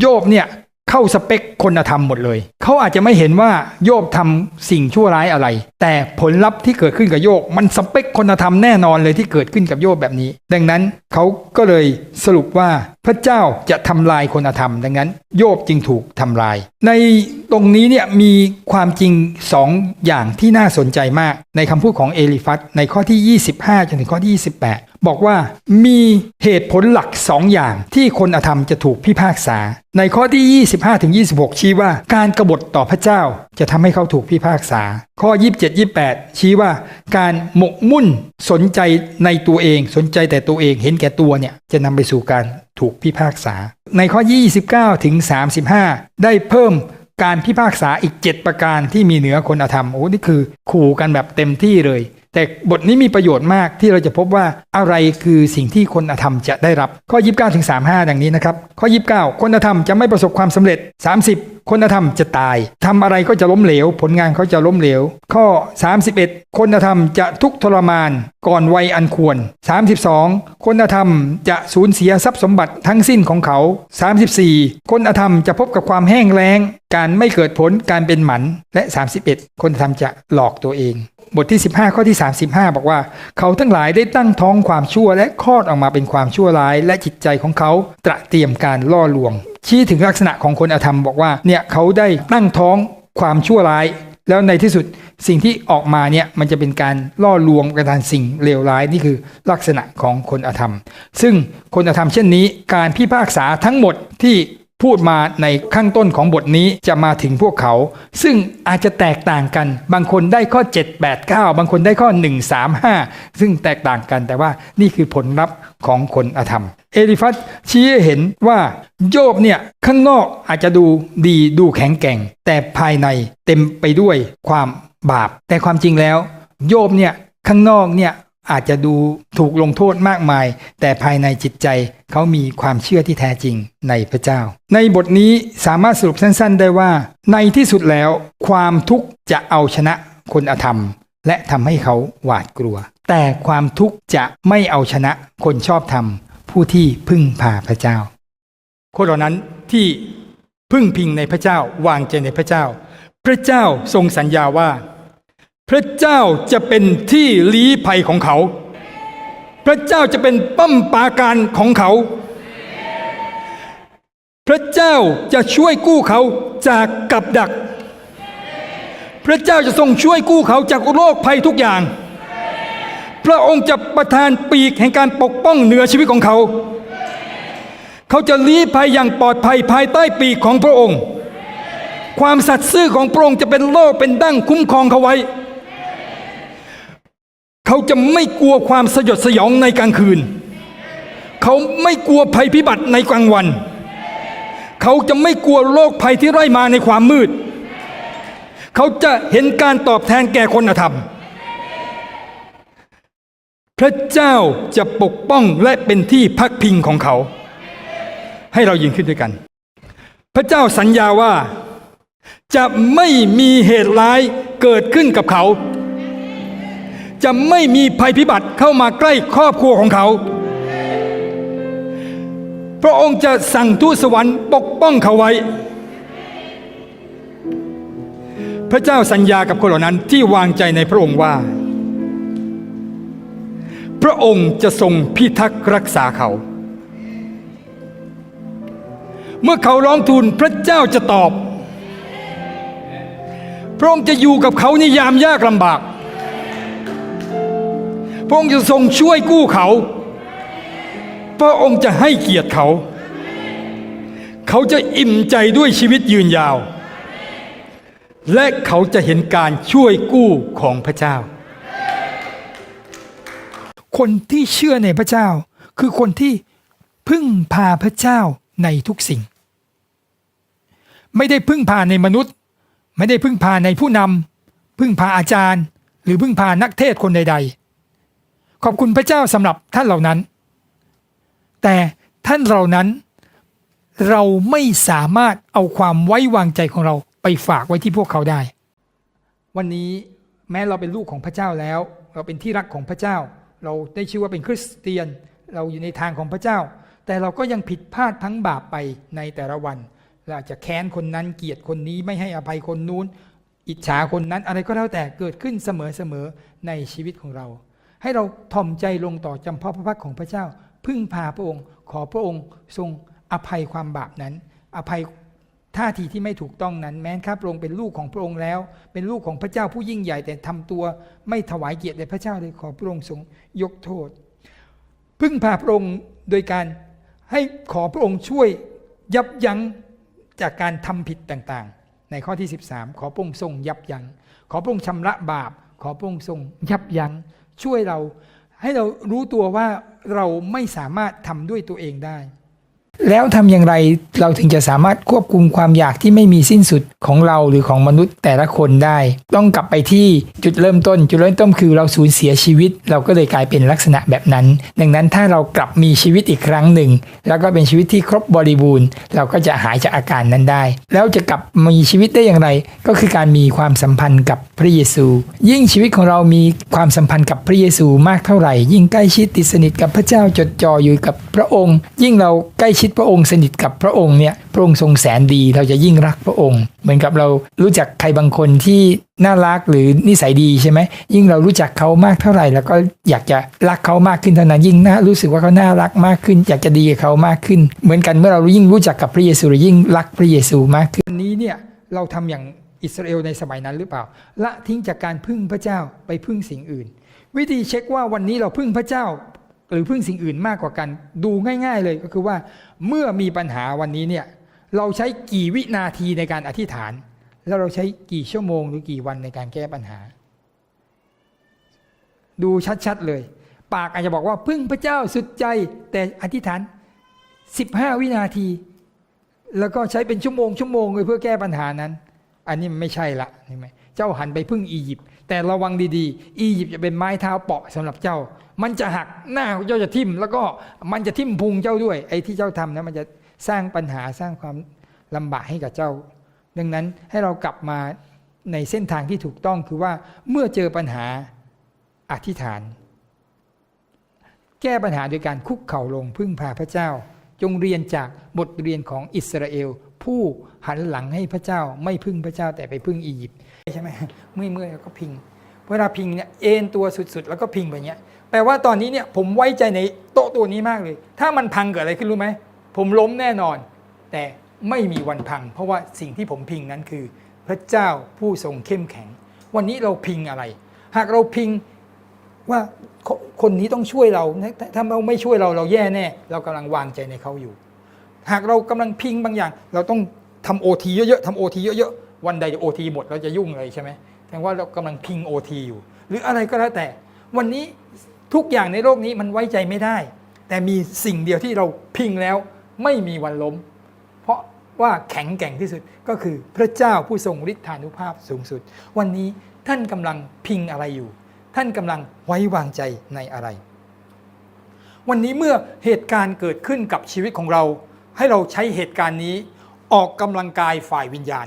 โยบเนี่ยเข้าสเปคคนธรรมหมดเลย เขาอาจจะไม่เห็นว่าโยบทำสิ่งชั่วร้ายอะไร แต่ผลลัพธ์ที่เกิดขึ้นกับโยบมันสเปคคนธรรมแน่นอนเลยที่เกิดขึ้นกับโยบแบบนี้ ดังนั้นเขาก็เลยสรุปว่าพระเจ้าจะทำลายคนธรรม ดังนั้น โยบจึงถูกทำลาย ในตรงนี้เนี่ยมีความจริงสองอย่างที่น่าสนใจมากในคำพูดของเอลิฟัสในข้อที่ 25จนถึงข้อที่ 28 บอกว่ามีเหตุผลหลักสองอย่างที่คนอธรรมจะถูกพิพากษา ในข้อที่ 25ถึง26 ชี้ว่าการกบฏต่อพระเจ้าจะทำให้เขาถูกพิพากษา ข้อ 27 28 ชี้ว่า การหมกมุ่นสนใจในตัวเอง สนใจแต่ตัวเองเห็นแก่ตัวเนี่ยจะนำไปสู่การถูกพิพากษา ในข้อ 29ถึง35 ได้เพิ่มการพิพากษาอีก 7 ประการที่มีเหนือคนอธรรมโอ้นี่คือขู่กันแบบเต็มที่เลย แต่บทนี้มีประโยชน์มากที่เราจะพบว่าอะไรคือสิ่งที่คนอธรรมจะได้รับข้อ 29ถึง35 ดังนี้นะครับ ข้อ 29 คนอธรรมจะไม่ประสบความสำเร็จ 30 คนธรรมจะตายทำอะไรก็จะล้มเหลว ผลงานเขาจะล้มเหลว ข้อ 31 คนธรรมจะทุกข์ทรมานก่อนวัยอันควร 32 คนธรรมจะสูญเสียทรัพย์สมบัติทั้งสิ้นของเขา 34 คนธรรมจะพบกับความแห้งแล้ง การไม่เกิดผลการเป็นหมันและ 31 คนธรรมจะหลอกตัวเอง บทที่ 15 ข้อที่ 35 บอกว่า เขาทั้งหลายได้ตั้งท้องความชั่วและคลอดออกมาเป็นความชั่วร้าย และจิตใจของเขาตระเตรียมการล่อลวง ชี้ถึงลักษณะของคนอธรรมบอกว่าเนี่ยเขาได้ตั้งท้องความชั่วร้าย แล้วในที่สุดสิ่งที่ออกมาเนี่ยมันจะเป็นการล่อลวงกระทำสิ่งเลวร้ายนี่คือลักษณะของคนอธรรม ซึ่งคนอธรรมเช่นนี้การพิพากษาทั้งหมดที่ พูดมาในข้างต้นของบทนี้จะมาถึงพวกเขา ซึ่งอาจจะแตกต่างกัน บางคนได้ข้อ 7 8 9 บางคนได้ข้อ 1 3 5 ซึ่งแตกต่างกันแต่ว่านี่คือผลลัพธ์ของคนอธรรม เอลิฟัสชี้ให้เห็นว่าโยบเนี่ยข้างนอกอาจจะดูดีดูแข็งแกร่ง แต่ภายในเต็มไปด้วยความบาป แต่ความจริงแล้ว โยบเนี่ยข้างนอกเนี่ย อาจจะดูถูกลงโทษมากมาย แต่ภายในจิตใจเขามีความเชื่อที่แท้จริงในพระเจ้า ในบทนี้สามารถสรุปสั้นๆได้ว่า ในที่สุดแล้ว ความทุกข์จะเอาชนะคนอธรรม และทำให้เขาหวาดกลัว แต่ความทุกข์จะไม่เอาชนะคนชอบธรรม ผู้ที่พึ่งพาพระเจ้า คนเหล่านั้นที่พึ่งพิงในพระเจ้าวางใจในพระเจ้า พระเจ้าทรงสัญญาว่า พระเจ้าจะเป็นที่ลี้ภัยของเขา พระเจ้าจะเป็นป้อมปราการของเขา พระเจ้าจะช่วยกู้เขาจากกับดัก พระเจ้าจะทรงช่วยกู้เขาจากโรคภัยทุกอย่าง พระองค์จะประทานปีกแห่งการปกป้องเหนือชีวิตของเขา เขาจะลี้ภัยอย่างปลอดภัยภายใต้ปีกของพระองค์ ความสัตย์ซื่อของพระองค์จะเป็นโล่เป็นดั้งคุ้มครองเขาไว้ เขาจะไม่กลัวความสยดสยองในกลางคืน เขาไม่กลัวภัยพิบัติในกลางวัน เขาจะไม่กลัวโรคภัยที่ไร่มาในความมืด เขาจะเห็นการตอบแทนแก่คนธรรม พระเจ้าจะปกป้องและเป็นที่พักพิงของเขา ให้เรายืนขึ้นด้วยกัน พระเจ้าสัญญาว่าจะไม่มีเหตุร้ายเกิดขึ้นกับเขา จะไม่มีภัยพิบัติเข้ามาใกล้ครอบครัวของเขา พระองค์จะสั่งทูตสวรรค์ปกป้องเขาไว้ พระเจ้าสัญญากับคนเหล่านั้นที่วางใจในพระองค์ว่า พระองค์จะทรงพิทักษ์รักษาเขา เมื่อเขาร้องทูลพระเจ้าจะตอบ พระองค์จะอยู่กับเขาในยามยากลำบาก พระองค์จะทรงช่วยกู้เขา พระองค์จะให้เกียรติเขา เขาจะอิ่มใจด้วยชีวิตยืนยาว และเขาจะเห็นการช่วยกู้ของพระเจ้า คนที่เชื่อในพระเจ้า คือคนที่พึ่งพาพระเจ้าในทุกสิ่ง ไม่ได้พึ่งพาในมนุษย์ ไม่ได้พึ่งพาในผู้นำพึ่งพาอาจารย์ หรือพึ่งพานักเทศคนใด ๆ ขอบคุณพระเจ้าสำหรับท่านเหล่านั้น แต่ท่านเหล่านั้น เราไม่สามารถเอาความไว้วางใจของเราไปฝากไว้ที่พวกเขาได้ วันนี้แม้เราเป็นลูกของพระเจ้าแล้ว เราเป็นที่รักของพระเจ้า เราได้ชื่อว่าเป็นคริสเตียน เราอยู่ในทางของพระเจ้าแแต่เราก็ยังผิดพลาดทั้งบาปไปในแต่ละวันเราอาจจะแค้นคนนั้นเกลียดคนนี้ไม่ให้อภัยคนนู้น อิจฉาคนนั้นอะไรก็แล้วแต่เกิดขึ้นเสมอๆในชีวิตของเรา ให้เราถ่อมใจลงต่อจำเพาะพระพักของพระเจ้า พึ่งพาพระองค์ ขอพระองค์ทรงอภัยความบาปนั้น อภัยท่าทีที่ไม่ถูกต้องนั้น แม้ข้าพระองค์เป็นลูกของพระองค์แล้ว เป็นลูกของพระเจ้าผู้ยิ่งใหญ่แต่ทำตัวไม่ถวายเกียรติแด่พระเจ้าเลยขอพระองค์ทรงยกโทษ พึ่งพาพระองค์โดยการให้ขอพระองค์ช่วยยับยั้งจากการทำผิดต่างๆ ในข้อที่ 13 ขอพระองค์ทรงยับยัง้งขอพระองค์ชำระบาป ขอพระองค์ทรงยับยัง้ง ช่วยเรา ให้เรารู้ตัวว่าเราไม่สามารถทำด้วยตัวเองได้ แล้วทำอย่างไรเราถึงจะสามารถควบคุมความอยากที่ไม่มีสิ้นสุดของเราหรือของมนุษย์แต่ละคนได้ ต้องกลับไปที่จุดเริ่มต้น จุดเริ่มต้นคือเราสูญเสียชีวิต เราก็เลยกลายเป็นลักษณะแบบนั้น ดังนั้นถ้าเรากลับมีชีวิตอีกครั้งหนึ่ง แล้วก็เป็นชีวิตที่ครบบริบูรณ์ เราก็จะหายจากอาการนั้นได้ แล้วจะกลับมีชีวิตได้อย่างไร ก็คือการมีความสัมพันธ์กับพระเยซู ยิ่งชีวิตของเรามีความสัมพันธ์กับพระเยซูมากเท่าไหร่ ยิ่งใกล้ชิดติดสนิทกับพระเจ้าจดจ่ออยู่กับพระองค์ ยิ่งเราใกล้ชิดพระองค์สนิทกับพระองค์เนี่ยพระองค์ทรงแสนดีเราจะยิ่งรักพระองค์ เหมือนกับเรารู้จักใครบางคนที่น่ารักหรือนิสัยดีใช่ไหมยิ่งเรารู้จักเขามากเท่าไหร่ แล้วก็อยากจะรักเขามากขึ้นเท่านั้นยิ่งน่ารู้สึกว่าเขาน่ารักมากขึ้น อยากจะดีกับเขามากขึ้น เหมือนกันเมื่อเรายิ่งรู้จักกับพระเยซูยิ่งรักพระเยซูมากขึ้นวันนี้เนี่ยเราทำอย่างอิสราเอลในสมัยนั้นหรือเปล่า ละทิ้งจากการพึ่งพระเจ้าไปพึ่งสิ่งอื่น วิธีเช็คว่าวันนี้เราพึ่งพระเจ้า หรือพึ่งสิ่งอื่นมากกว่ากัน ดูง่าย ๆเลยก็คือว่า เมื่อมีปัญหาวันนี้เนี่ยเราใช้กี่วินาทีในการอธิษฐาน แล้วเราใช้กี่ชั่วโมงหรือกี่วันในการแก้ปัญหา ดูชัดๆเลย ปากอาจจะบอกว่าพึ่งพระเจ้าสุดใจแต่อธิษฐาน 15 วินาที แล้วก็ใช้เป็นชั่วโมงชั่วโมงเลยเพื่อแก้ปัญหานั้น อันนี้มันไม่ใช่ละใช่ไหมเจ้าหันไปพึ่งอียิปต์ แต่ระวังดีๆ อียิปต์จะเป็นไม้เท้าเปาะสำหรับเจ้า มันจะหักหน้าเจ้าจะทิ่ม แล้วก็มันจะทิ่มพุงเจ้าด้วย ไอ้ที่เจ้าทำนะมันจะสร้างปัญหาสร้างความลำบากให้กับเจ้า ดังนั้นให้เรากลับมาในเส้นทางที่ถูกต้องคือว่าเมื่อเจอปัญหาอธิษฐาน แก้ปัญหาโดยการคุกเข่าลงพึ่งพาพระเจ้า จงเรียนจากบทเรียนของอิสราเอล ผู้หันหลังให้พระเจ้าไม่พึ่งพระเจ้าแต่ไปพึ่งอียิปต์ใช่ไหมเมื่อยเมื่อยแล้วก็พิงเวลาพิงเนี่ยเอ็นตัวสุดๆ แล้วก็พิงไปเงี้ยแปลว่าตอนนี้เนี่ยผมไว้ใจในโต๊ะตัวนี้มากเลย ถ้ามันพังเกิดอะไรขึ้นรู้ไหมผมล้มแน่นอน แต่ไม่มีวันพัง เพราะว่าสิ่งที่ผมพิงนั้นคือ พระเจ้าผู้ทรงเข้มแข็ง วันนี้เราพิงอะไร หากเราพิงว่าคนนี้ต้องช่วยเราถ้าถ้าเราไม่ช่วยเราเราแย่แน่ เรากำลังวางใจในเขาอยู่ หากเรากำลังพิงบางอย่าง เราต้องทำโอทีเยอะๆทำโอทีเยอะๆ วันใดโอทีหมดเราจะยุ่งเลยใช่ไหมแสดงว่าเรากำลังพิงโอทีอยู่ หรืออะไรก็แล้วแต่ วันนี้ทุกอย่างในโลกนี้มันไว้ใจไม่ได้ แต่มีสิ่งเดียวที่เราพิงแล้วไม่มีวันล้ม เพราะว่าแข็งแกร่งที่สุดก็คือพระเจ้าผู้ทรงฤทธานุภาพสูงสุด วันนี้ท่านกำลังพิงอะไรอยู่ ท่านกำลังไว้วางใจในอะไร วันนี้เมื่อเหตุการณ์เกิดขึ้นกับชีวิตของเรา ให้เราใช้เหตุการณ์นี้ออกกำลังกายฝ่ายวิญญาณ